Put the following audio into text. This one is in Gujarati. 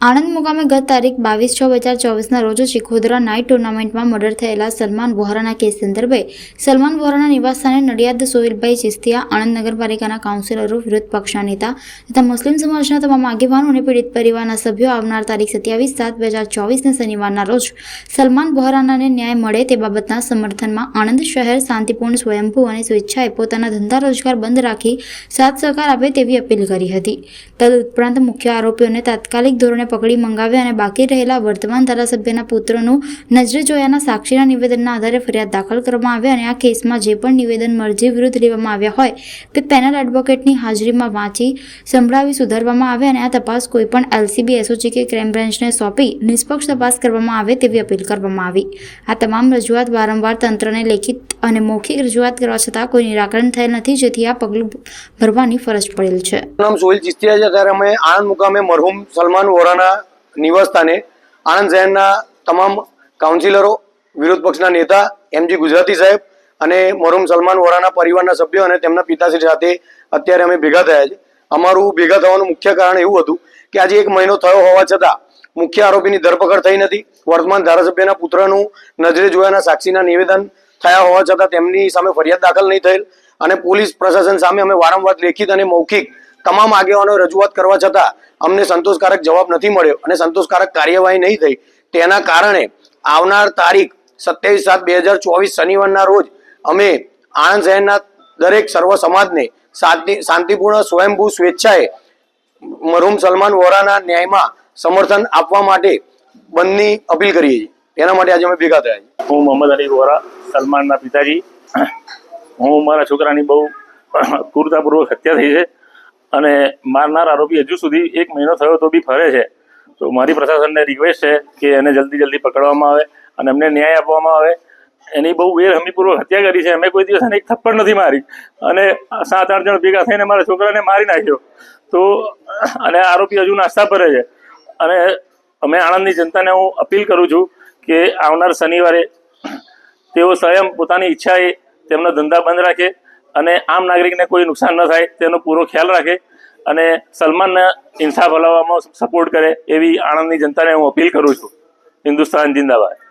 આણંદ મુકામે ગત તારીખ બાવીસ છ બે હજાર ચોવીસના રોજ શિખોદરા નાઇટ ટુર્નામેન્ટમાં મર્ડર થયેલા સલમાન વોહરાના કેસ સંદર્ભે સલમાન વોહરાના નિવાસસ્થાને નડિયાદ સોહિલભાઈ ચિસ્તિયા, આણંદ નગરપાલિકાના કાઉન્સિલરો વિરોધ પક્ષના નેતા તથા મુસ્લિમ સમાજના તમામ આગેવાનો અને પીડિત પરિવારના સભ્યો આવનાર તારીખ સત્યાવીસ સાત બે હજાર ચોવીસને શનિવારના રોજ સલમાન વોહરાનાને ન્યાય મળે તે બાબતના સમર્થનમાં આણંદ શહેર શાંતિપૂર્ણ સ્વયંભૂ અને સ્વેચ્છાએ પોતાના ધંધા રોજગાર બંધ રાખી સાથ સહકાર આપે તેવી અપીલ કરી હતી. તદુપરાંત મુખ્ય આરોપીઓને તાત્કાલિક ધોરણે પકડી મંગાવ્યા અને બાકી રહેલા વર્તમાન ધારાસભ્યના પુત્રનું નજરે જોયાના સાક્ષીના નિવેદનના આધારે ફરિયાદ દાખલ કરવામાં આવે અને આ કેસમાં જે પણ નિવેદન મરજી વિરુદ્ધ લેવામાં આવ્યા હોય તે પેનલ એડવોકેટની હાજરીમાં વાંચી, સંભળાવી સુધારવામાં આવે અને આ તપાસ કોઈપણ એલસીબી, એસઓજી કે ક્રાઇમ બ્રાન્ચને સોંપી નિષ્પક્ષ તપાસ કરવામાં આવે તેવી અપીલ કરવામાં આવી. આ તમામ રજૂઆત વારંવાર તંત્રને લેખિત અને મૌખિક રજૂઆત કરવા છતાં કોઈ નિરાકરણ થયેલ નથી, જેથી આ પગલું ભરવાની ફરજ પડેલ છે. નામ સોહિલ ચિસ્તિયા છે. ત્યારે અમે આણંદ મુકામે મરહુમ સલમાન વોરાના નિવાસ સ્થાને આણંદ શહેરના તમામ કાઉન્સિલરો, વિરોધ પક્ષના નેતા, એમજી ગુજરાતી સાહેબ અને મરૂમ સલમાન વોરાના પરિવારના સભ્યો અને તેમના પિતાશ્રી સાથે અત્યારે અમે ભેગા થયા છે. અમારું ભેગા થવાનું મુખ્ય કારણ એવું હતું કે આજે એક મહિનો થયો હોવા છતાં મુખ્ય આરોપીની ધરપકડ થઈ નથી. વર્તમાન ધારાસભ્યના પુત્રનું નજરે જોયાના સાક્ષીના નિવેદન થયા હોવા છતાં તેમની સામે ફરિયાદ દાખલ નહીં થયેલ અને પોલીસ પ્રશાસન સામે અમે વારંવાર લેખિત અને મૌખિક તમામ આગેવાનો રજૂઆત કરવા છતાં અમને સંતોષકારક જવાબ નથી મળ્યો અને સંતોષકારક કાર્યવાહી નહીં થઈ. તેના કારણે આવનાર તારીખ સત્યાવીસ સાત બે હજાર ચોવીસ શનિવારના રોજ અમે આણંદ શહેરના દરેક સર્વ સમાજને શાંતિ, શાંતિપૂર્ણ સ્વયંભૂ સ્વેચ્છાએ મરહુમ સલમાન વોરાના ન્યાયમાં સમર્થન આપવા માટે બંધની અપીલ કરીએ છીએ. એના માટે આજે અમે ભેગા થયા છીએ. હું મોહમ્મદ અલી વોરા, સલમાનના પિતાજી. હું મારા છોકરાની બહુ ક્રૂરતાપૂર્વક હત્યા થઈ છે. અને મારનાર આરોપી હજુ સુધી એક મહિનો થયો તો બી ફરે છે. તો મારી પ્રશાસનને રિક્વેસ્ટ છે કે એને જલ્દી જલ્દી પકડવામાં આવે અને એમને ન્યાય આપવામાં આવે. એની બહુ વેરહમીપૂર્વક હત્યા કરી છે. અમે કોઈ દિવસ એને એક થપ્પડ નથી મારી. અને સાત આઠ જણ ભેગા થઈને મારા છોકરાને મારી નાખ્યો. તો અને આરોપી હજુ નાસ્તા ફરે છે. અને અમે આણંદની જનતાને હું અપીલ કરું છું કે આવનાર શનિવારે તેઓ સ્વયં પોતાની ઈચ્છાએ તેમનો ધંધા બંધ રાખે. અને આમ નાગરિકને કોઈ નુકસાન ન થાય, તેનો પૂરો ખ્યાલ રાખે અને સલમાનને ઇન્સાફ અલાવવામાં સપોર્ટ કરે એવી આણંદની જનતાને હું અપીલ કરું છું. હિન્દુસ્તાન જિંદાબાદ.